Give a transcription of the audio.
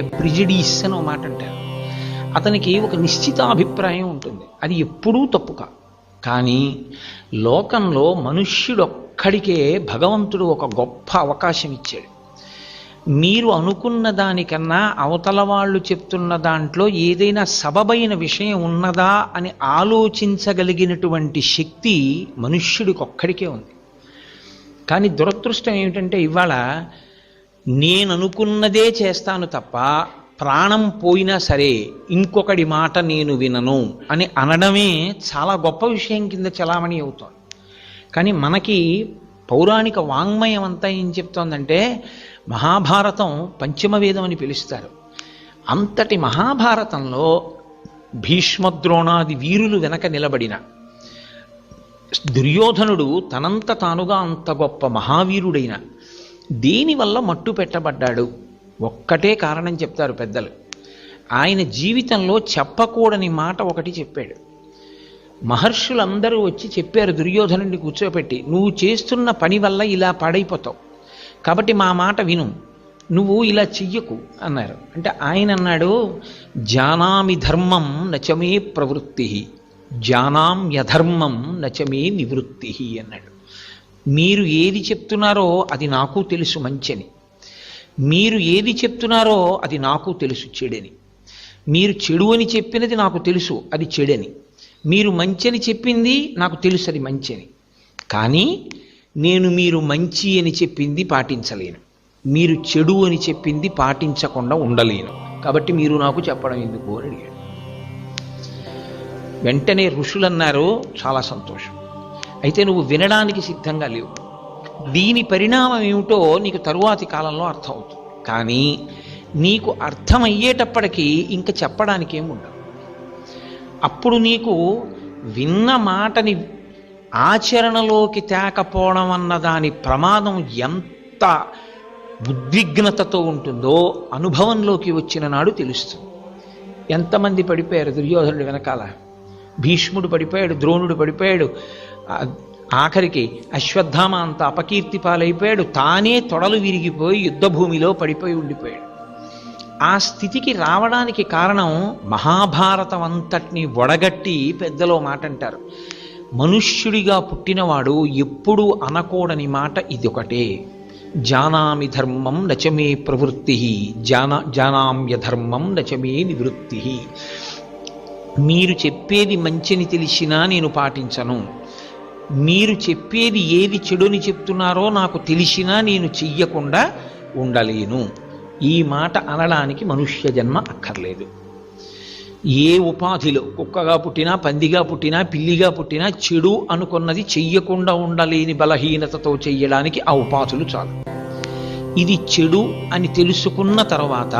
ప్రిజిడీస్ అని ఒక మాట అంటారు. అతనికి ఒక నిశ్చిత అభిప్రాయం ఉంటుంది. అది ఎప్పుడూ తప్పు కాదు. కానీ లోకంలో మనుష్యుడొక్కడికే భగవంతుడు ఒక గొప్ప అవకాశం ఇచ్చాడు. మీరు అనుకున్న దానికన్నా అవతల వాళ్ళు చెప్తున్న దాంట్లో ఏదైనా సబబైన విషయం ఉన్నదా అని ఆలోచించగలిగినటువంటి శక్తి మనుష్యుడికి ఒక్కడికే ఉంది. కానీ దురదృష్టం ఏమిటంటే ఇవాళ నేను అనుకున్నదే చేస్తాను తప్ప ప్రాణం పోయినా సరే ఇంకొకడి మాట నేను వినను అని అనడమే చాలా గొప్ప విషయం కింద చలామణి అవుతోంది. కానీ మనకి పౌరాణిక వాంగ్మయం అంతా ఏం చెప్తోందంటే మహాభారతం పంచమ వేదం అని పిలుస్తారు. అంతటి మహాభారతంలో భీష్మద్రోణాది వీరులు వెనక నిలబడిన దుర్యోధనుడు తనంత తానుగా అంత గొప్ప మహావీరుడైన దేనివల్ల మట్టు పెట్టబడ్డాడు. ఒక్కటే కారణం చెప్తారు పెద్దలు. ఆయన జీవితంలో చెప్పకూడని మాట ఒకటి చెప్పాడు. మహర్షులందరూ వచ్చి చెప్పారు దుర్యోధనుడిని కూర్చోపెట్టి నువ్వు చేస్తున్న పని వల్ల ఇలా పాడైపోతావు. కాబట్టి మా మాట విను. నువ్వు ఇలా చెయ్యకు అన్నారు. అంటే ఆయన అన్నాడు జానామి ధర్మం నచమే ప్రవృత్తి జానామ్యధర్మం నచమే నివృత్తి అన్నాడు. మీరు ఏది చెప్తున్నారో అది నాకు తెలుసు మంచని. మీరు ఏది చెప్తున్నారో అది నాకు తెలుసు చెడని. మీరు చెడు అని చెప్పినది నాకు తెలుసు అది చెడని. మీరు మంచని చెప్పింది నాకు తెలుసు అది మంచని. కానీ నేను మీరు మంచి అని చెప్పింది పాటించలేను. మీరు చెడు అని చెప్పింది పాటించకుండా ఉండలేను. కాబట్టి మీరు నాకు చెప్పడం ఎందుకు అని అడిగాడు. వెంటనే ఋషులు అన్నారు చాలా సంతోషం. అయితే నువ్వు వినడానికి సిద్ధంగా లేవు. దీని పరిణామం ఏమిటో నీకు తరువాతి కాలంలో అర్థమవుతుంది. కానీ నీకు అర్థమయ్యేటప్పటికీ ఇంకా చెప్పడానికి ఏముండదు అప్పుడు నీకు విన్న మాటని ఆచరణలోకి తేకపోవడం అన్న దాని ప్రమాదం ఎంత ఉద్విగ్నతతో ఉంటుందో అనుభవంలోకి వచ్చిన నాడు తెలుస్తుంది. ఎంతమంది పడిపోయారు దుర్యోధనుడు వెనకాల? భీష్ముడు పడిపోయాడు ద్రోణుడు పడిపోయాడు. ఆఖరికి అశ్వత్థామ అంత అపకీర్తి పాలైపోయాడు. తానే తొడలు విరిగిపోయి యుద్ధభూమిలో పడిపోయి ఉండిపోయాడు. ఆ స్థితికి రావడానికి కారణం మహాభారతం అంతటిని వడగట్టి పెద్దలో మాట అంటారు మనుష్యుడిగా పుట్టినవాడు ఎప్పుడూ అనకూడని మాట ఇదొకటే. జానామి ధర్మం నచమే ప్రవృత్తి జానా జానామ్య ధర్మం నచమే నివృత్తి మీరు చెప్పేది మంచిని తెలిసినా నేను పాటించను. మీరు చెప్పేది ఏది చెడుని చెప్తున్నారో నాకు తెలిసినా నేను చెయ్యకుండా ఉండలేను. ఈ మాట అనడానికి మనుష్య జన్మ అక్కర్లేదు. ఏ ఉపాధిలో కుక్కగా పుట్టినా పందిగా పుట్టినా పిల్లిగా పుట్టినా చెడు అనుకున్నది చెయ్యకుండా ఉండలేని బలహీనతతో చెయ్యడానికి ఆ ఉపాధులు చాలు. ఇది చెడు అని తెలుసుకున్న తర్వాత